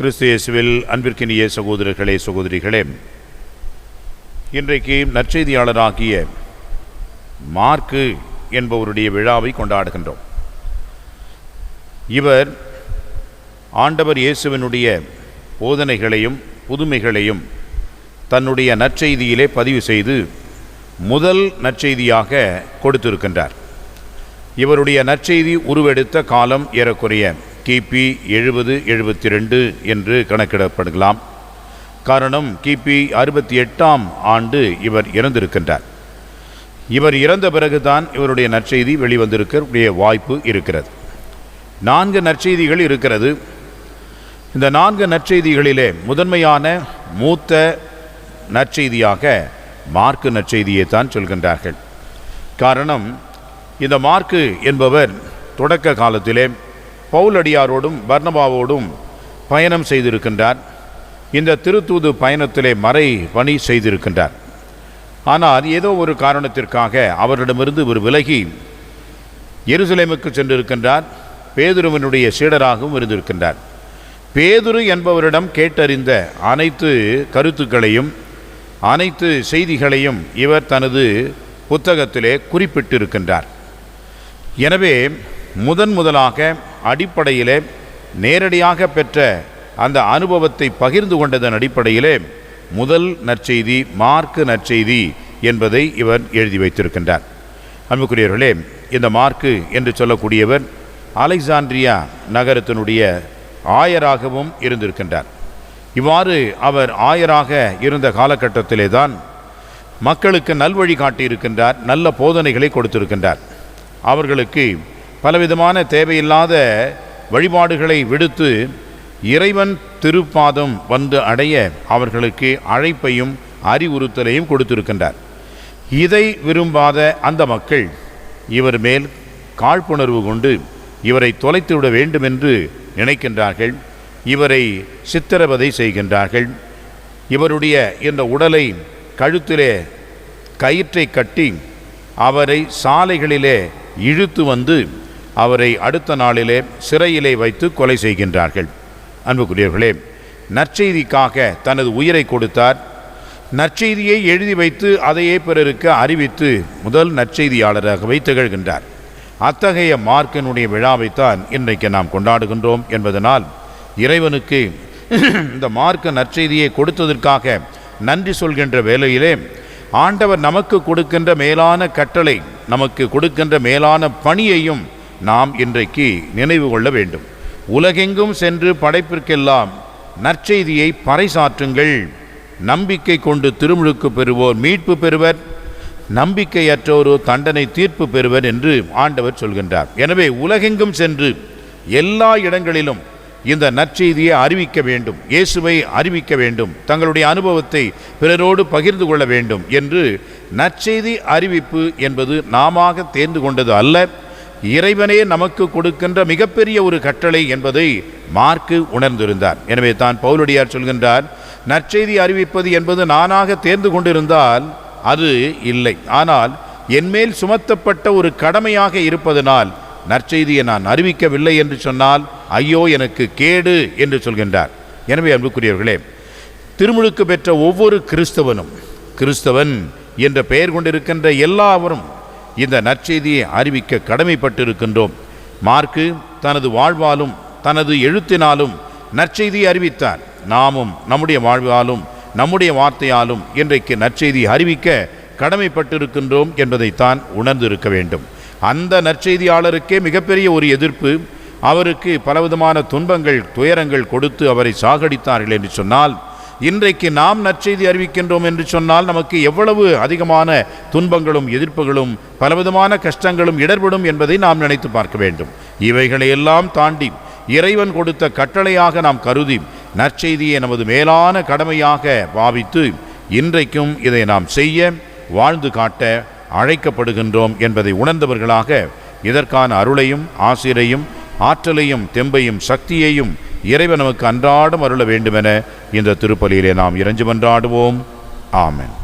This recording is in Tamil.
கிறிஸ்து இயேசுவில் அன்பிற்கினிய சகோதரர்களே சகோதரிகளே இன்றைக்கு நற்செய்தியாளராகிய மார்க்கு என்பவருடைய விழாவை கொண்டாடுகின்றோம். இவர் ஆண்டவர் இயேசுவினுடைய போதனைகளையும் புதுமைகளையும் தன்னுடைய நற்செய்தியிலே பதிவு செய்து முதல் நற்செய்தியாக கொடுத்திருக்கின்றார். இவருடைய நற்செய்தி உருவெடுத்த காலம் ஏறக்குறைய கிபி எழுபது எழுபத்தி ரெண்டு என்று கணக்கிடப்படுகலாம் காரணம் கிபி அறுபத்தி எட்டாம் ஆண்டு இவர் இறந்திருக்கின்றார். இவர் இறந்த பிறகுதான் இவருடைய நற்செய்தி வெளிவந்திருக்கக்கூடிய வாய்ப்பு இருக்கிறது. நான்கு நற்செய்திகள் இருக்கிறது. இந்த நான்கு நற்செய்திகளிலே முதன்மையான மூத்த நற்செய்தியாக மார்க்கு நற்செய்தியை தான் சொல்கின்றார்கள். காரணம் இந்த மார்க்கு என்பவர் தொடக்க காலத்திலே பவுலடியாரோடும் பர்ணபாவோடும் பயணம் செய்திருக்கின்றார். இந்த திருத்தூது பயணத்திலே மறை பணி செய்திருக்கின்றார். ஆனால் ஏதோ ஒரு காரணத்திற்காக அவரிடமிருந்து ஒரு விலகி எருசலேமுக்கு சென்றிருக்கின்றார். பேதுருவனுடைய சீடராகவும் இருந்திருக்கின்றார். பேதுரு என்பவரிடம் கேட்டறிந்த அனைத்து கருத்துக்களையும் அனைத்து செய்திகளையும் இவர் தனது புத்தகத்திலே குறிப்பிட்டிருக்கின்றார். எனவே முதன் முதலாக அடிப்படையிலே நேரடியாக பெற்ற அந்த அனுபவத்தை பகிர்ந்து கொண்டதன் அடிப்படையிலே முதல் நற்செய்தி மார்க்கு நற்செய்தி என்பதை இவர் எழுதி வைத்திருக்கின்றார். அன்புக்குரியவர்களே இந்த மார்க்கு என்று சொல்லக்கூடியவர் அலெக்சாண்ட்ரியா நகரத்தினுடைய ஆயராகவும் இருந்திருக்கின்றார். இவ்வாறு அவர் ஆயராக இருந்த காலகட்டத்திலே தான் மக்களுக்கு நல்வழி காட்டியிருக்கின்றார் நல்ல போதனைகளை கொடுத்திருக்கின்றார். அவர்களுக்கு பலவிதமான தேவையில்லாத வழிபாடுகளை விடுத்து இறைவன் திருப்பாதம் வந்து அடைய அவர்களுக்கு அழைப்பையும் அறிவுறுத்தலையும் கொடுத்திருக்கின்றார். இதை விரும்பாத அந்த மக்கள் இவர் மேல் காழ்ப்புணர்வு கொண்டு இவரை தொலைத்துவிட வேண்டும் என்று நினைக்கின்றார்கள். இவரை சித்திரவதை செய்கின்றார்கள். இவருடைய இந்த உடலை கழுத்திலே கயிற்றை கட்டி அவரை சாலைகளிலே இழுத்து வந்து அவரை அடுத்த நாளிலே சிறையிலே வைத்து கொலை செய்கின்றார்கள். அன்புக்குரியவர்களே நற்செய்திக்காக தனது உயிரை கொடுத்தார். நற்செய்தியை எழுதி வைத்து அதையே பிறருக்கு அறிவித்து முதல் நற்செய்தியாளராகவே திகழ்கின்றார். அத்தகைய மார்க்கனுடைய விழாவைத்தான் இன்றைக்கு நாம் கொண்டாடுகின்றோம் என்பதனால் இறைவனுக்கு இந்த மார்க்க நற்செய்தியை கொடுத்ததற்காக நன்றி சொல்கின்ற வேளையிலே ஆண்டவர் நமக்கு கொடுக்கின்ற மேலான கட்டளை நமக்கு கொடுக்கின்ற மேலான பணியையும் நாம் இன்றைக்கு நினைவு கொள்ள வேண்டும். உலகெங்கும் சென்று படைப்பிற்கெல்லாம் நற்செய்தியை பறைசாற்றுங்கள். நம்பிக்கை கொண்டு திருமுழுக்கு பெறுவோர் மீட்பு பெறுவர். நம்பிக்கையற்றோரோ தண்டனை தீர்ப்பு பெறுவர் என்று ஆண்டவர் சொல்கின்றார். எனவே உலகெங்கும் சென்று எல்லா இடங்களிலும் இந்த நற்செய்தியை அறிவிக்க வேண்டும். இயேசுவை அறிவிக்க வேண்டும். தங்களுடைய அனுபவத்தை பிறரோடு பகிர்ந்து கொள்ள வேண்டும் என்று நற்செய்தி அறிவிப்பு என்பது நாம தேர்ந்து கொண்டது அல்ல. இறைவனே நமக்கு கொடுக்கின்ற மிகப்பெரிய ஒரு கட்டளை என்பதை மார்க்கு உணர்ந்திருந்தார். எனவே தான் பவுலடியார் சொல்கின்றார் நற்செய்தி அறிவிப்பது என்பது நானாக தேர்ந்து கொண்டிருந்தால் அது இல்லை. ஆனால் என்மேல் சுமத்தப்பட்ட ஒரு கடமையாக இருப்பதனால் நற்செய்தியை நான் அறிவிக்கவில்லை என்று சொன்னால் ஐயோ எனக்கு கேடு என்று சொல்கின்றார். எனவே அன்புக்குரியவர்களே திருமுழுக்கு பெற்ற ஒவ்வொரு கிறிஸ்தவனும் கிறிஸ்தவன் என்ற பெயர் கொண்டிருக்கின்ற எல்லாவரும் இந்த நற்செய்தியை அறிவிக்க கடமைப்பட்டிருக்கின்றோம். மார்க்கு தனது வாழ்வாலும் தனது எழுத்தினாலும் நற்செய்தியை அறிவித்தார். நாமும் நம்முடைய வாழ்வாலும் நம்முடைய வார்த்தையாலும் இன்றைக்கு நற்செய்தி அறிவிக்க கடமைப்பட்டிருக்கின்றோம் என்பதைத்தான் உணர்ந்திருக்க வேண்டும். அந்த நற்செய்தியாளருக்கே மிகப்பெரிய ஒரு எதிர்ப்பு அவருக்கு பலவிதமான துன்பங்கள் துயரங்கள் கொடுத்து அவரை சாகடித்தார்கள் என்று சொன்னால் இன்றைக்கு நாம் நற்செய்தி அறிவிக்கின்றோம் என்று சொன்னால் நமக்கு எவ்வளவு அதிகமான துன்பங்களும் எதிர்ப்புகளும் பலவிதமான கஷ்டங்களும் இடர்படும் என்பதை நாம் நினைத்து பார்க்க வேண்டும். இவைகளையெல்லாம் தாண்டி இறைவன் கொடுத்த கட்டளையாக நாம் கருதி நற்செய்தியை நமது மேலான கடமையாக பாவித்து இன்றைக்கும் இதை நாம் செய்ய வாழ்ந்து காட்ட அழைக்கப்படுகின்றோம் என்பதை உணர்ந்தவர்களாக இதற்கான அருளையும் ஆசிரையும் ஆற்றலையும் தெம்பையும் சக்தியையும் இறைவன் நமக்கு அன்றாடம் அருள வேண்டுமென இந்த திருப்பலியிலே நாம் இறைஞ்சு மன்றாடுவோம் ஆமென்.